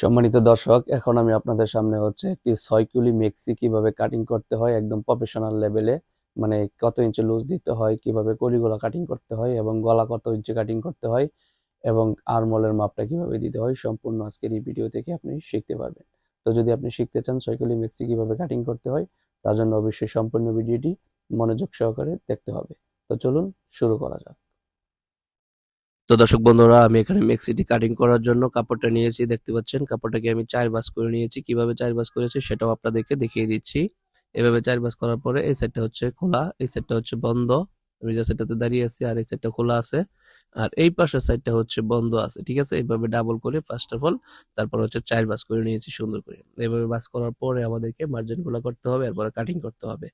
সম্মানিত দর্শক, এখন আমি আপনাদের সামনে হচ্ছে একটি ছয় কুলি মেক্সি কীভাবে কাটিং করতে হয়, একদম প্রফেশনাল লেভেলে মানে কত ইঞ্চি লুজ দিতে হয়, কীভাবে কলিগুলো কাটিং করতে হয় এবং গলা কত ইঞ্চি কাটিং করতে হয় এবং আরমলের মাপটা কীভাবে দিতে হয়, সম্পূর্ণ আজকের এই ভিডিও থেকে আপনি শিখতে পারবেন। তো যদি আপনি শিখতে চান ছয় কুলি মেক্সি কীভাবে কাটিং করতে হয়, তার জন্য অবশ্যই সম্পূর্ণ ভিডিওটি মনোযোগ সহকারে দেখতে হবে। তো চলুন শুরু করা যাক। তো দর্শক বন্ধুরা, আমি এখানে মেক্সিটি কাটিং করার জন্য কাপড়টা নিয়েছি। দেখতে পাচ্ছেন, কাপড়টাকে আমি চার বাস করে নিয়েছি। কীভাবে চার বাস করেছি সেটাও আপনাদেরকে দেখিয়ে দিচ্ছি। এভাবে চার বাস করার পরে এই সাইডটা হচ্ছে খোলা, এই সাইডটা হচ্ছে বন্ধ। আমি যে সাইডটাতে দাঁড়িয়ে আছি আর এই সাইডটা খোলা আছে। আর এই পাশের সাইডটা হচ্ছে বন্ধ আছে, ঠিক আছে? এইভাবে ডাবল করে ফার্স্ট অফ অল তারপর হচ্ছে চার বাস করে নিয়েছি সুন্দর করে। এইভাবে বাস করার পরে আমাদেরকে মার্জিনগুলো করতে হবে, এরপরে কাটিং করতে হবে।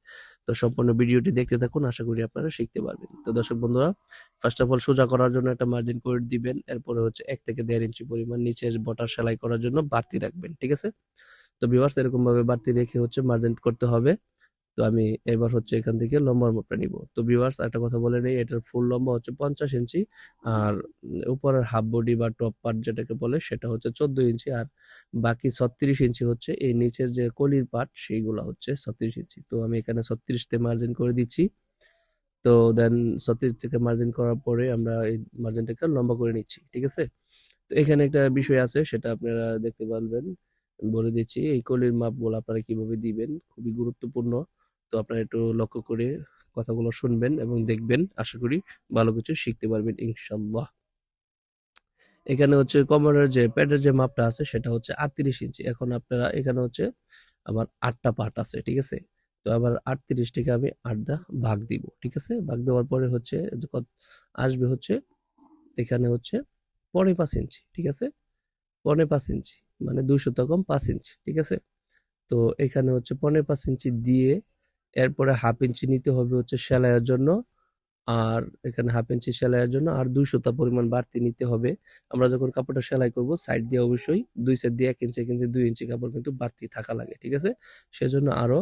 তো সম্পূর্ণ ভিডিওটি দেখতে থাকুন, আশা করি আপনারা শিখতে পারবেন। তো দর্শক বন্ধুরা ফার্স্ট অফ অল সোজা করার জন্য একটা মার্জিন করে দিবেন, এরপরে হচ্ছে এক থেকে দেড় ইঞ্চি পরিমাণ নিচে বটার সেলাই করার জন্য বাড়তি রাখবেন, ঠিক আছে? তো ভিউয়ার্স এরকম ভাবে বাড়তি রেখে হচ্ছে মার্জিন করতে হবে। তো আমি এবার হচ্ছে এখান থেকে লম্বার মাপটা নিব। তো ভিউয়ার্স একটা কথা বলে নেই, এটার ফুল লম্বা হচ্ছে পঞ্চাশ ইঞ্চি আর উপরের হাফ বডি বা টপ পার্ট যেটাকে বলে সেটা হচ্ছে চোদ্দ ইঞ্চি আর বাকি ছত্রিশ ইঞ্চি হচ্ছে এই নিচের যে কলির পার্ট সেইগুলা হচ্ছে ছত্রিশ ইঞ্চি। তো আমি এখানে ছত্রিশতে মার্জিন করে দিচ্ছি। তো দেন ছত্রিশ থেকে মার্জিন করার পরে আমরা এই মার্জিনটাকে লম্বা করে নিচ্ছি, ঠিক আছে? তো এখানে একটা বিষয় আছে, সেটা আপনারা দেখতে পারবেন। বলে দিচ্ছি, এই কলির মাপগুলো আপনারা কীভাবে দিবেন? খুবই গুরুত্বপূর্ণ। তো আপনারা একটু লক্ষ্য করে কথাগুলো শুনবেন এবং দেখবেন। আশা করি ভালো কিছু শিখতে পারবেন ইনশাল্লাহ এখানে হচ্ছে কোমরের যে প্যাডের যে মাপটা আছে, সেটা হচ্ছে আটত্রিশ ইঞ্চি। এখন আপনারা এখানে হচ্ছে আমার আটটা পার্ট আছে, ঠিক আছে? তো আবার আটত্রিশ থেকে আমি আটটা ভাগ দিব, ঠিক আছে? ভাগ দেওয়ার পরে হচ্ছে আসবে হচ্ছে এখানে হচ্ছে পনে পাঁচ ইঞ্চি, ঠিক আছে? পনে পাঁচ ইঞ্চি মানে দুশো কম পাঁচ ইঞ্চি, ঠিক আছে? তো এখানে হচ্ছে পনে পাঁচ ইঞ্চি দিয়ে এরপরে হাফ ইঞ্চি নিতে হবে হচ্ছে সেলাইয়ের জন্য। আর এখানে হাফ ইঞ্চি সেলাইয়ের জন্য আর দুইশোটা পরিমাণ বাড়তি নিতে হবে। আমরা যখন কাপড়টা সেলাই করব, সাইড দিয়ে অবশ্যই দুই সাইড দিয়ে এক ইঞ্চি এক ইঞ্চি, দুই ইঞ্চি কাপড় কিন্তু বাড়তি থাকা লাগে, ঠিক আছে? সেজন্য আরও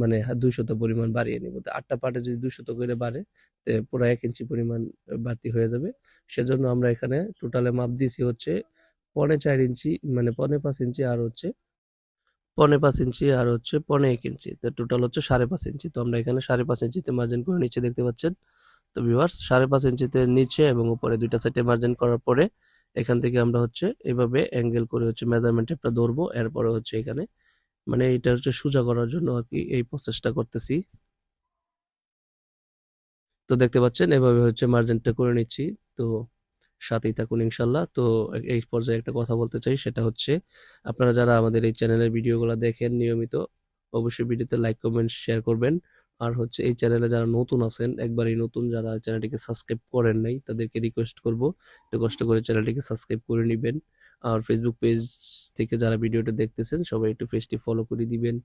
মানে দুইশত পরিমাণ বাড়িয়ে নিব। তো আটটা পার্টে যদি দুই দুইশত করে বাড়ে, তো পুরো এক ইঞ্চি পরিমাণ বাড়তি হয়ে যাবে। সেজন্য আমরা এখানে টোটালে মাপ দিয়েছি হচ্ছে পনে চার ইঞ্চি মানে পনে পাঁচ ইঞ্চি আর হচ্ছে পনে পাঁচ ইঞ্চি আর হচ্ছে পনে এক ইঞ্চি। তো টোটাল হচ্ছে সাড়ে পাঁচ ইঞ্চি। তো আমরা এখানে সাড়ে পাঁচ ইঞ্চিতে মার্জিন করে নিচে দেখতে পাচ্ছেন। তো ভিউয়ার্স সাড়ে পাঁচ ইঞ্চিতে নিচে এবং উপরে দুইটা সাইডে মার্জিন করার পরে এখান থেকে আমরা হচ্ছে এভাবে অ্যাঙ্গেল করে হচ্ছে মেজারমেন্ট টেপটা ধরবো। এরপরে হচ্ছে এখানে মানে এটা হচ্ছে সোজা করার জন্য আর কি এই প্রসেসটা করতেছি। তো দেখতে পাচ্ছেন, এভাবে হচ্ছে মার্জিনটা করে নিচ্ছি। তো সাথেই থাকুন ইনশাল্লাহ। তো এই পর্যায়ে একটা কথা বলতে চাই, সেটা হচ্ছে আপনারা যারা আমাদের এই চ্যানেলের ভিডিওগুলো দেখেন নিয়মিত, অবশ্যই ভিডিওতে লাইক, কমেন্ট, শেয়ার করবেন। আর হচ্ছে এই চ্যানেলে যারা নতুন আছেন, একবারই নতুন যারা চ্যানেলটিকে সাবস্ক্রাইব করেন নাই, তাদেরকে রিকোয়েস্ট করব, একটু কষ্ট করে চ্যানেলটিকে সাবস্ক্রাইব করে নেবেন। আর ফেসবুক পেজ থেকে যারা ভিডিওটা দেখতেছেন, সবাই একটু পেজটি ফলো করে দিবেন।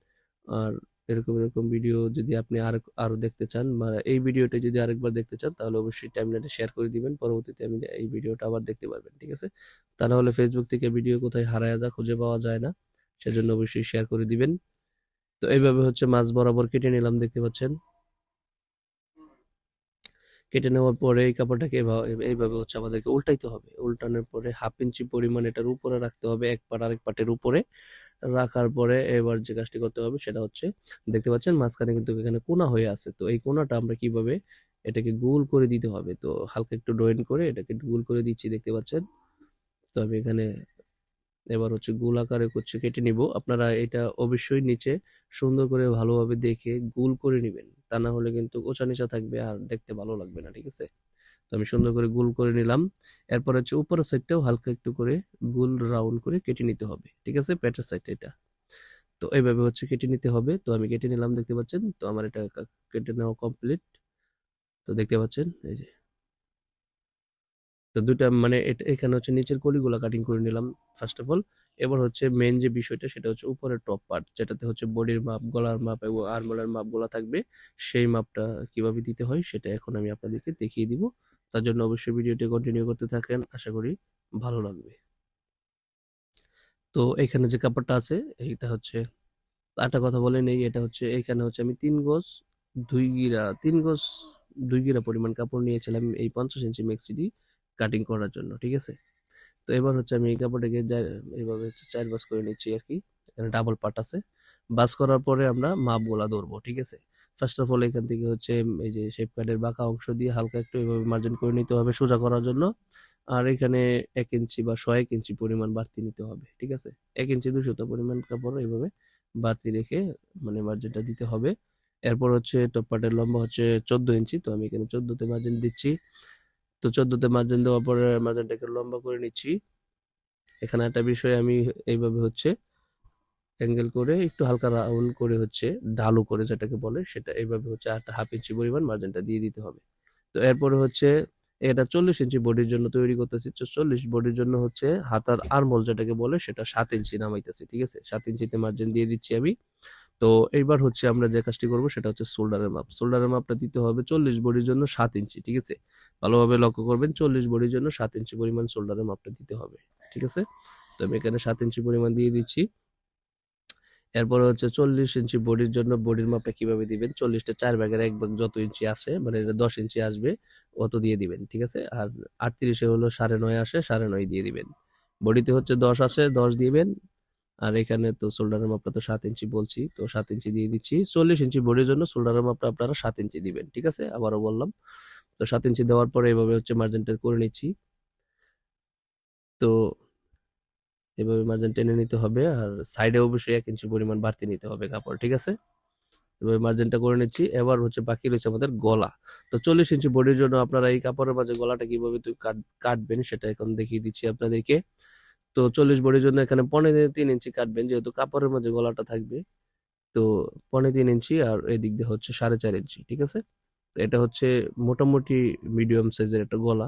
আর এরকম এরকম ভিডিও যদি আপনি আর আরও দেখতে চান বা এই ভিডিওটা যদি আরেকবার দেখতে চান, তাহলে অবশ্যই টাইমলাইনে শেয়ার করে দিবেন। পরবর্তীতে আমি এই ভিডিওটা আবার দেখতে পারবেন, ঠিক আছে? তা না হলে ফেসবুক থেকে ভিডিও কোথায় হারায় যা খুঁজে পাওয়া যায় না। সেজন্য অবশ্যই শেয়ার করে দিবেন। তো এইভাবে হচ্ছে মাছ বরাবর কেটে নিলাম, দেখতে পাচ্ছেন? কেটে নেওয়ার পরে এই কাপড়টাকে এইভাবে হচ্ছে আমাদেরকে উল্টাইতে হবে। উল্টানোর পরে হাফ ইঞ্চি পরিমাণ এটার উপরে রাখতে হবে, এক পাট আরেক পাটের উপরে। রাখার পরে এবার যে কাজটি করতে হবে সেটা হচ্ছে, দেখতে পাচ্ছেন মাঝখানে কিন্তু এখানে কোনা হয়ে আছে। তো এই কোনাটা আমরা কীভাবে এটাকে গোল করে দিতে হবে? তো হালকা একটু ড্রয়িং করে এটাকে গোল করে দিচ্ছি, দেখতে পাচ্ছেন? তো আমি এখানে এবার হচ্ছে গোল আকারে হচ্ছে কেটে নিব। আপনারা এটা অবশ্যই নিচে সুন্দর করে ভালোভাবে দেখে গোল করে নেবেন। তা না হলে কিন্তু ওচা নিচা থাকবে আর দেখতে ভালো লাগবে না, ঠিক আছে? তো আমি সুন্দর করে গোল করে নিলাম। এরপর হচ্ছে উপরের সাইডটাও হালকা একটু করে গোল রাউন্ড করে কেটে নিতে হবে, ঠিক আছে? পেটের সাইড এটা। তো এইভাবে হচ্ছে কেটে নিতে হবে। তো আমি কেটে নিলাম, দেখতে পাচ্ছেন? তো আমার এটা কেটে নেওয়া কমপ্লিট তো দেখতে পাচ্ছেন? এই যে। তো দুইটা মানে এখানে হচ্ছে নিচের কলিগুলা কাটিং করে নিলাম ফার্স্ট অফ অল এবার হচ্ছে মেন যে বিষয়টা, সেটা হচ্ছে উপরের টপ পার্ট যেটাতে হচ্ছে বডির মাপ, গলার মাপ এবং আর্মোলার মাপগুলা থাকবে। সেই মাপটা কীভাবে দিতে হয়, সেটা এখন আমি আপনাদেরকে দেখিয়ে দিব। তার জন্য অবশ্যই ভিডিওটি কন্টিনিউ করতে থাকেন। আশা করি ভালো লাগবে। তো এখানে যে কাপড়টা আছে, এইটা হচ্ছে একটা কথা বলে নেই, এটা হচ্ছে এখানে হচ্ছে আমি তিন গজ দুই গিরা, তিন গজ দুই গিরা পরিমাণ কাপড় নিয়েছিলাম এই পঞ্চাশ ইঞ্চি মেক্সিটি কাটিং করার জন্য, ঠিক আছে? তো এবার হচ্ছে আমি এই কাপড়টাকে এইভাবে হচ্ছে চার বাস করে নিচ্ছি আর কি। এখানে ডাবল পার্ট আছে। বাস করার পরে আমরা মাপ মাপগুলা ধরবো, ঠিক আছে? ফার্স্ট অফ অল এখান থেকে হচ্ছে এই যে শেপ কার্ডের বাঁকা অংশ দিয়ে হালকা একটু এভাবে মার্জিন করে নিতে হবে সোজা করার জন্য। আর এখানে এক ইঞ্চি বা ছয় এক ইঞ্চি পরিমাণ বাড়তি নিতে হবে, ঠিক আছে? এক ইঞ্চি দুশোটা পরিমাণ কাপড় এইভাবে বাড়তি রেখে মানে মার্জিনটা দিতে হবে। এরপর হচ্ছে টপ পার্টের লম্বা হচ্ছে চোদ্দ ইঞ্চি, তো আমি এখানে চোদ্দতে মার্জিন দিচ্ছি। তো চোদ্দতে মার্জিন দেওয়ার পরে মার্জিনটাকে লম্বা করে নিচ্ছি। এখানে একটা বিষয় আমি এইভাবে হচ্ছে অ্যাঙ্গেল করে একটু হালকা রাউন্ড করে হচ্ছে ঢালু করে যেটাকে বলে সেটা এইভাবে হচ্ছে একটা হাফ ইঞ্চি পরিমাণ মার্জিনটা দিয়ে দিতে হবে। তো এরপরে হচ্ছে এটা চল্লিশ ইঞ্চি বডির জন্য তৈরি করতেছি। চল্লিশ বডির জন্য হচ্ছে হাতার আরমোল যেটাকে বলে সেটা সাত ইঞ্চি নামাইতেছি, ঠিক আছে? সাত ইঞ্চিতে মার্জিন দিয়ে দিচ্ছি আমি। তো এইবার হচ্ছে আমরা যে কাজটি করব সেটা হচ্ছে শোল্ডারের মাপ। শোল্ডারের মাপটা দিতে হবে চল্লিশ বডির জন্য সাত ইঞ্চি ঠিক আছে? ভালোভাবে লক্ষ্য করবেন চল্লিশ বডির জন্য সাত ইঞ্চি পরিমাণ শোল্ডারের মাপটা দিতে হবে, ঠিক আছে? তো আমি এখানে সাত ইঞ্চি পরিমাণ দিয়ে দিচ্ছি। এরপরে হচ্ছে চল্লিশ ইঞ্চি বডির জন্য বডির মাপটা কীভাবে দিবেন? চল্লিশটা চার ভাগের এক ভাগ যত ইঞ্চি আসে মানে দশ ইঞ্চি আসবে, অত দিয়ে দিবেন, ঠিক আছে? আর আটত্রিশে হলো সাড়ে নয় আসে, সাড়ে নয় দিয়ে দিবেন। বডিতে হচ্ছে দশ আসে দশ দিবেন। আর এখানে তো শোল্ডারের মাপটা তো সাত ইঞ্চি বলছি, তো সাত ইঞ্চি দিয়ে দিচ্ছি। চল্লিশ ইঞ্চি বডির জন্য শোল্ডারের মাপটা আপনারা সাত ইঞ্চি দিবেন, ঠিক আছে? আবারও বললাম। তো সাত ইঞ্চি দেওয়ার পরে এভাবে হচ্ছে মার্জিনটা করে নিচ্ছি। তো এভাবে মার্জিন টেনে নিতে হবে আর সাইডে অবশ্যই এক ইঞ্চি পরিমাণ বাড়তি নিতে হবে কাপড়, ঠিক আছে? এভাবে মার্জিনটা করে নিচ্ছি। এবার হচ্ছে বাকি রয়েছে আমাদের গলা। তো চল্লিশ ইঞ্চি বডির জন্য আপনারা এই কাপড়ের মাঝে গলাটা কীভাবে কাটবেন সেটা এখন দেখিয়ে দিচ্ছি আপনাদেরকে। তো চল্লিশ বডির জন্য এখানে পনেরো তিন ইঞ্চি কাটবেন, যেহেতু কাপড়ের মাঝে গলাটা থাকবে। তো পনেরো তিন ইঞ্চি আর এদিক দিয়ে হচ্ছে সাড়ে চার ইঞ্চি ঠিক আছে? এটা হচ্ছে মোটামুটি মিডিয়াম সাইজের একটা গলা।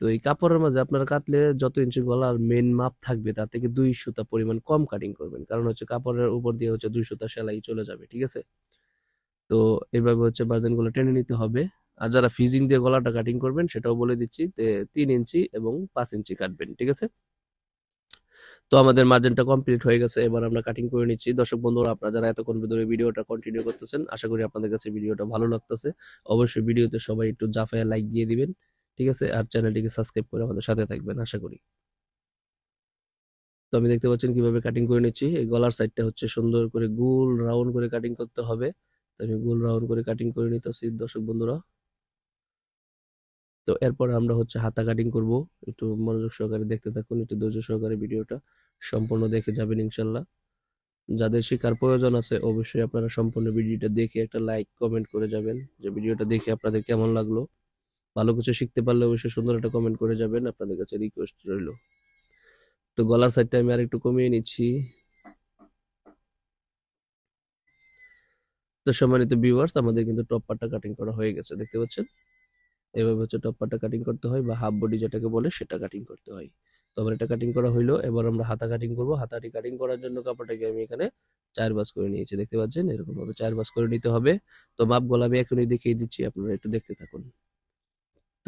তো এই কাপড়ের মাঝে আপনারা কাটলে যত ইঞ্চি গলার মেন মাপ থাকবে, তার থেকে দুই সুতা পরিমাণ কম কাটিং করবেন। কারণ হচ্ছে কাপড়ের উপর দিয়ে হচ্ছে দুই সুতা সেলাই চলে যাবে, ঠিক আছে? তো এইভাবে হচ্ছে বার্জেনগুলো টেনে নিতে হবে। আর যারা ফিজিং দিয়ে গলাটা কাটিং করবেন, সেটাও বলে দিচ্ছি তিন ইঞ্চি এবং পাঁচ ইঞ্চি কাটবেন, ঠিক আছে? তো আমাদের মার্জিনটা কমপ্লিট হয়ে গেছে, এবার আমরা কাটিং করে নিচ্ছি। দর্শক বন্ধুরা, আপনারা যারা এতক্ষণ ধরে ভিডিওটা কন্টিনিউ করতেছেন, আশা করি আপনাদের কাছে ভিডিওটা ভালো লাগতেছে। অবশ্যই ভিডিওতে সবাই একটু জাফায়া লাইক দিয়ে দিবেন। ঠিক আছে? আর চ্যানেলটিকে সাবস্ক্রাইব করে আমাদের সাথে থাকবেন, আশা করি। তো আমি দেখতে পাচ্ছেন কীভাবে কাটিং করে নিচ্ছি। এই গলার সাইডটা হচ্ছে সুন্দর করে গোল রাউন্ড করে কাটিং করতে হবে। তো আমি গোল রাউন্ড করে কাটিং করে নিতেছি, দর্শক বন্ধুরা। তো এরপর আমরা হচ্ছে হাতা কাটিং করব। একটু মনোযোগ সহকারে দেখতে থাকুন, একটু ধৈর্য সহকারে ভিডিওটা সম্পূর্ণ দেখে যাবেন ইনশাল্লাহ যাদের শেখার প্রয়োজন আছে, অবশ্যই আপনারা সম্পূর্ণ ভিডিওটা দেখে একটা লাইক কমেন্ট করে যাবেন। যে ভিডিওটা দেখে আপনাদের কেমন লাগল ভালো কিছু শিখতে পারলে অবশ্যই সুন্দর একটা কমেন্ট করে যাবেন। আপনাদের কাছে রিকোয়েস্ট রইল। তো গলার সাইডটা আমি আর একটু কমিয়ে নিচ্ছি। তো সম্মানিত ভিউয়ার্স আমাদের কিন্তু টপ পার্টটা কাটিং করা হয়ে গেছে, দেখতে পাচ্ছেন? এভাবে হচ্ছে টপ পার্টটা কাটিং করতে হয় বা হাফ বডি যেটাকে বলে সেটা কাটিং করতে হয়। তো আমার এটা কাটিং করা হইল, এবার আমরা হাতা কাটিং করব। হাতাটি কাটিং করার জন্য কাপড়টাকে আমি এখানে চার বাস করে নিয়েছি, দেখতে পাচ্ছেন? এরকম ভাবে চার বাস করে নিতে হবে। তো মাপগুলো আমি এখনই দেখিয়ে দিচ্ছি, আপনারা একটু দেখতে থাকুন।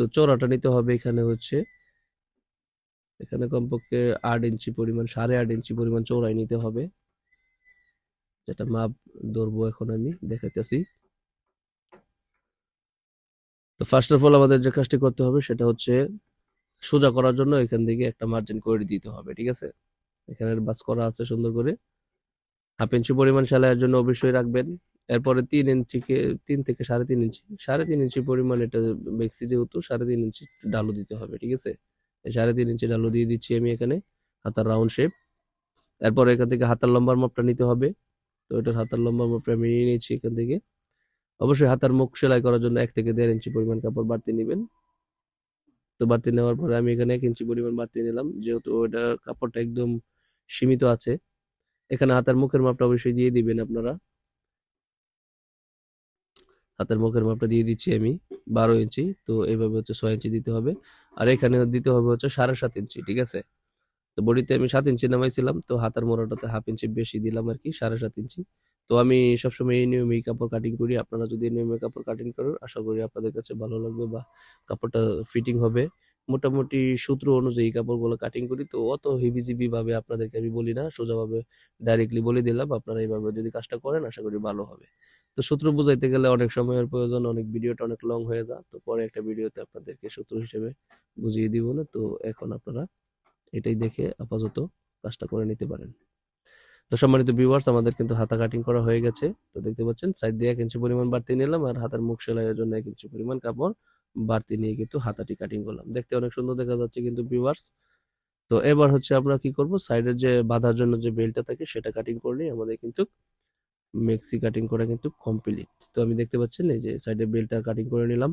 তো চড়াটা নিতে হবে এখানে হচ্ছে। এখানে কমপক্ষে আট ইঞ্চি পরিমাণ, সাড়ে আট ইঞ্চি পরিমাণ চৌড়াই নিতে হবে। যেটা মাপ ধরবো এখন আমি, দেখাইতেছি। তো ফার্স্ট অফ অল আমাদের যে কাজটি করতে হবে সেটা হচ্ছে সোজা করার জন্য এখান থেকে একটা মার্জিন করে দিতে হবে, ঠিক আছে? এখানে বাস করা আছে সুন্দর করে। হাফ ইঞ্চি পরিমাণ সেলাইয়ের জন্য অবশ্যই রাখবেন। এরপরে তিন ইঞ্চিকে তিন থেকে সাড়ে তিন ইঞ্চি। সাড়ে তিন ইঞ্চি পরিমাণ এটা মেক্সি যেহেতু, সাড়ে তিন ইঞ্চি ডালু দিতে হবে, ঠিক আছে? সাড়ে তিন ইঞ্চি ডালু দিয়ে দিচ্ছি আমি এখানে, হাতার রাউন্ড শেপ। এরপর এখান থেকে হাতার লম্বার মাপটা নিতে হবে। তো এটার হাতার লম্বার মাপটা আমি নিয়ে নিয়েছি এখান থেকে। অবশ্যই হাতার মুখ সেলাই করার জন্য এক থেকে দেড় ইঞ্চি পরিমাণ কাপড় বাড়তি নেবেন। তো বাড়তি নেওয়ার পরে আমি এখানে এক ইঞ্চি পরিমাণ বাড়তি নিলাম, যেহেতু ওটা কাপড়টা একদম সীমিত আছে। এখানে হাতার মুখের মাপটা অবশ্যই দিয়ে দিবেন আপনারা। হাতের মুখের মাপটা দিয়ে দিচ্ছি আমি বারো ইঞ্চি, তো এইভাবে হচ্ছে ছয় ইঞ্চি দিতে হবে। আর এখানে দিতে হবে হচ্ছে সাড়ে সাত ইঞ্চি, ঠিক আছে? তো বডিতে আমি সাত ইঞ্চি নামাইছিলাম, তো হাতের মোড়াটাতে হাফ ইঞ্চি বেশি দিলাম আর কি, সাড়ে সাত ইঞ্চি। তো আমি সবসময় এই নিয়মে কাপড় কাটিং করি, আপনারা যদি এই নিয়মে কাপড় কাটিং করেন, আশা করি আপনাদের কাছে ভালো লাগবে বা কাপড়টা ফিটিং হবে। মোটামুটি সূত্র অনুযায়ী কাপড়গুলো কাটিং করি। তো অত হিবিজিবি ভাবে আপনাদেরকে আমি বলি না, সোজাভাবে ডাইরেক্টলি বলে দিলাম, আপনারা এইভাবে যদি কাজটা করেন, আশা করি ভালো হবে। তো সূত্র বুঝাইতে গেলে অনেক সময়ের প্রয়োজন, অনেক ভিডিওটা অনেক লং হয়ে যায় তো পরে একটা ভিডিওতে আপনাদেরকে সূত্র হিসেবে বুঝিয়ে দিব না। তো এখন আপনারা এটাই দেখে আপাতত কাজটা করে নিতে পারেন। তো সম্মানিত ভিউয়ার্স আমাদের কিন্তু হাতা কাটিং করা হয়ে গেছে। তো দেখতে পাচ্ছেন সাইড দিয়ে এক ইঞ্চি পরিমাণ বাড়তি নিলাম, আর হাতার মুখ সেলাইয়ের জন্য এক ইঞ্চি পরিমাণ কাপড় বাড়তি নিয়ে কিন্তু হাতাটি কাটিং করলাম। দেখতে অনেক সুন্দর দেখা যাচ্ছে কিন্তু ভিউয়ার্স তো এবার হচ্ছে আমরা কি করব? সাইডের যে বাঁধার জন্য যে বেল্টটা থাকে, সেটা কাটিং করলেই আমাদের কিন্তু মেক্সি কাটিং করা কিন্তু কমপ্লিট তো আমি দেখতে পাচ্ছেন এই যে সাইডে বেলটা কাটিং করে নিলাম।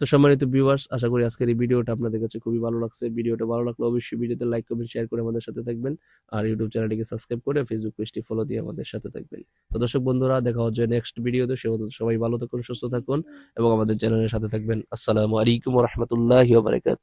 তো সম্মানিত ভিউয়ার্স আশা করি আজকের এই ভিডিওটা আপনাদের কাছে খুবই ভালো লাগছে। ভিডিওটা ভালো লাগলে অবশ্যই ভিডিওতে লাইক করবেন শেয়ার করে আমাদের সাথে থাকবেন। আর ইউটিউব চ্যানেলটিকে সাবস্ক্রাইব করে ফেসবুক পেজটি ফলো দিয়ে আমাদের সাথে থাকবেন। তো দর্শক বন্ধুরা, দেখা হচ্ছে নেক্সট ভিডিওতে। সে সবাই ভালো থাকুন, সুস্থ থাকুন এবং আমাদের চ্যানেলের সাথে থাকবেন। আসসালামু আলাইকুম রহমতুল্লাহ বারকাত